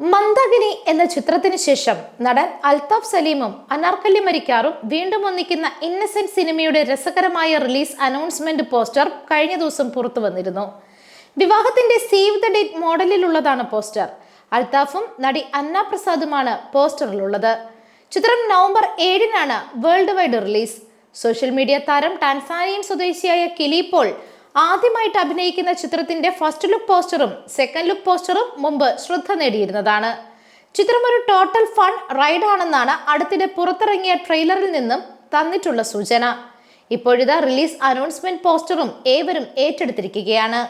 മന്ദഗിനി എന്ന ചിത്രത്തിന് ശേഷം നടൻ അൽതാഫ് സലീമും അനാർക്കല്യ മരിക്കാറും വീണ്ടും ഒന്നിക്കുന്ന ഇന്നസെന്റ് സിനിമയുടെ രസകരമായ റിലീസ് അനൗൺസ്മെന്റ് പോസ്റ്റർ കഴിഞ്ഞ ദിവസം പുറത്തു വന്നിരുന്നു. വിവാഹത്തിന്റെ സേവ് ദ ഡേറ്റ് മോഡലിലുള്ളതാണ് പോസ്റ്റർ. അൽതാഫും നടി അന്ന പ്രസാദുമാണ് പോസ്റ്ററിലുള്ളത്. ചിത്രം നവംബർ ഏഴിനാണ് world wide release. Social media താരം ടാൻസാനിയൻ സ്വദേശിയായ കിലി പോൾ ആദ്യമായിട്ട് അഭിനയിക്കുന്ന ചിത്രത്തിന്റെ ഫസ്റ്റ് ലുക്ക് പോസ്റ്ററും സെക്കൻഡ് ലുക്ക് പോസ്റ്ററും മുമ്പ് ശ്രദ്ധ നേടിയിരുന്നതാണ്. ചിത്രം ഒരു ടോട്ടൽ ഫൺ റൈഡ് ആണെന്നാണ് അടുത്തിടെ പുറത്തിറങ്ങിയ ട്രെയിലറിൽ നിന്നും തന്നിട്ടുള്ള സൂചന. ഇപ്പോഴിതാ റിലീസ് അനൗൺസ്മെന്റ് പോസ്റ്ററും ഏവരും ഏറ്റെടുത്തിരിക്കുകയാണ്.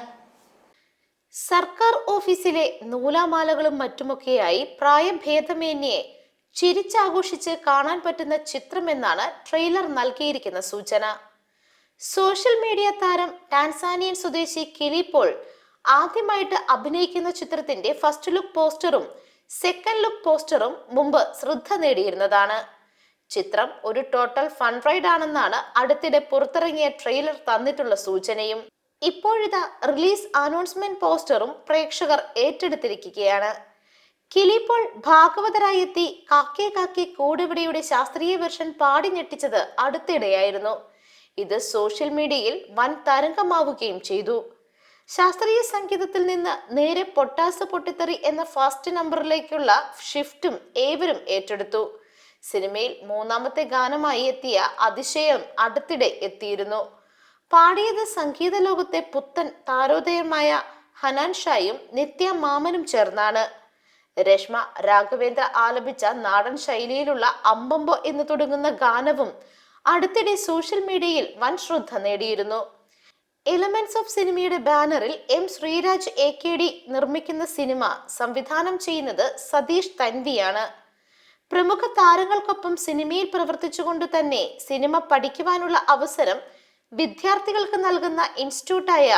സർക്കാർ ഓഫീസിലെ നൂലാമാലകളും മറ്റുമൊക്കെയായി പ്രായഭേദമേന്യെ ചിരിച്ചാഘോഷിച്ച് കാണാൻ പറ്റുന്ന ചിത്രമെന്നാണ് ട്രെയിലർ നൽകിയിരിക്കുന്ന സൂചന. സോഷ്യൽ മീഡിയ താരം ടാൻസാനിയൻ സ്വദേശി കിലിപ്പോൾ ആദ്യമായിട്ട് അഭിനയിക്കുന്ന ചിത്രത്തിന്റെ ഫസ്റ്റ് ലുക്ക് പോസ്റ്ററും സെക്കൻഡ് ലുക്ക് പോസ്റ്ററും മുമ്പ് ശ്രദ്ധ നേടിയിരുന്നതാണ്. ചിത്രം ഒരു ടോട്ടൽ ഫൺ റൈഡ് ആണെന്നാണ് അടുത്തിടെ പുറത്തിറങ്ങിയ ട്രെയിലർ തന്നിട്ടുള്ള സൂചനയും. ഇപ്പോഴിതാ റിലീസ് അനൗൺസ്മെന്റ് പോസ്റ്ററും പ്രേക്ഷകർ ഏറ്റെടുത്തിരിക്കുകയാണ്. കിളിപ്പോൾ ഭാഗവതരായി എത്തി കാക്കേ കാക്കേ കൂടെവിടെയുടെ ശാസ്ത്രീയ വെർഷൻ പാടി ഞെട്ടിച്ചത് അടുത്തിടെയായിരുന്നു. ഇത് സോഷ്യൽ മീഡിയയിൽ വൻ തരംഗമാവുകയും ചെയ്തു. ശാസ്ത്രീയ സംഗീതത്തിൽ നിന്ന് നേരെ പൊട്ടാസ് പൊട്ടിത്തെറി എന്ന ഫാസ്റ്റ് നമ്പറിലേക്കുള്ള ഷിഫ്റ്റും ഏവരും ഏറ്റെടുത്തു. സിനിമയിൽ മൂന്നാമത്തെ ഗാനമായി എത്തിയ അതിശയം അടുത്തിടെ എത്തിയിരുന്നു. പാടിയത് സംഗീത ലോകത്തെ പുത്തൻ താരോദയമായ ഹനാൻ ഷായും നിത്യ മാമനും ചേർന്നാണ്. രശ്മ രാഘവേന്ദ്ര ആലപിച്ച നാടൻ ശൈലിയിലുള്ള അമ്പമ്പോ എന്ന് തുടങ്ങുന്ന ഗാനവും അടുത്തിടെ സോഷ്യൽ മീഡിയയിൽ വൻ ശ്രദ്ധ നേടിയിരുന്നു. എലമെന്റ്സ് ഓഫ് സിനിമയുടെ ബാനറിൽ M Sreeraj A K D നിർമ്മിക്കുന്ന സിനിമ സംവിധാനം ചെയ്യുന്നത് സതീഷ് തൻവിയാണ്. പ്രമുഖ താരങ്ങൾക്കൊപ്പം സിനിമയിൽ പ്രവർത്തിച്ചുകൊണ്ട് തന്നെ സിനിമ പഠിക്കുവാനുള്ള അവസരം വിദ്യാർത്ഥികൾക്ക് നൽകുന്ന ഇൻസ്റ്റിറ്റ്യൂട്ടായ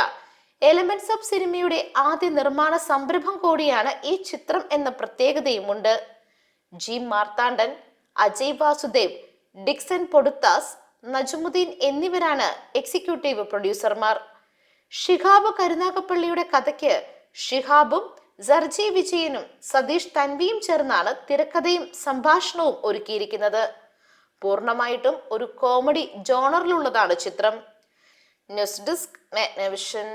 എലമെന്റ്സ് ഓഫ് സിനിമയുടെ ആദ്യ നിർമ്മാണ സംരംഭം കൂടിയാണ് ഈ ചിത്രം എന്ന പ്രത്യേകതയുമുണ്ട്. ജി മാർത്താണ്ഡൻ അജയ് വാസുദേവ് ഡിക്സൺ പൊടുത്താസ് നജമുദ്ദീൻ എന്നിവരാണ് എക്സിക്യൂട്ടീവ് പ്രൊഡ്യൂസർമാർ. ഷിഹാബ് കരുനാഗപ്പള്ളിയുടെ കഥയ്ക്ക് ഷിഹാബും സർജി വിജയനും സതീഷ് തൻവിയും ചേർന്നാണ് തിരക്കഥയും സംഭാഷണവും ഒരുക്കിയിരിക്കുന്നത്. പൂർണമായിട്ടും ഒരു കോമഡി ജോണറിലുള്ളതാണ് ചിത്രം. News desk Magnavision.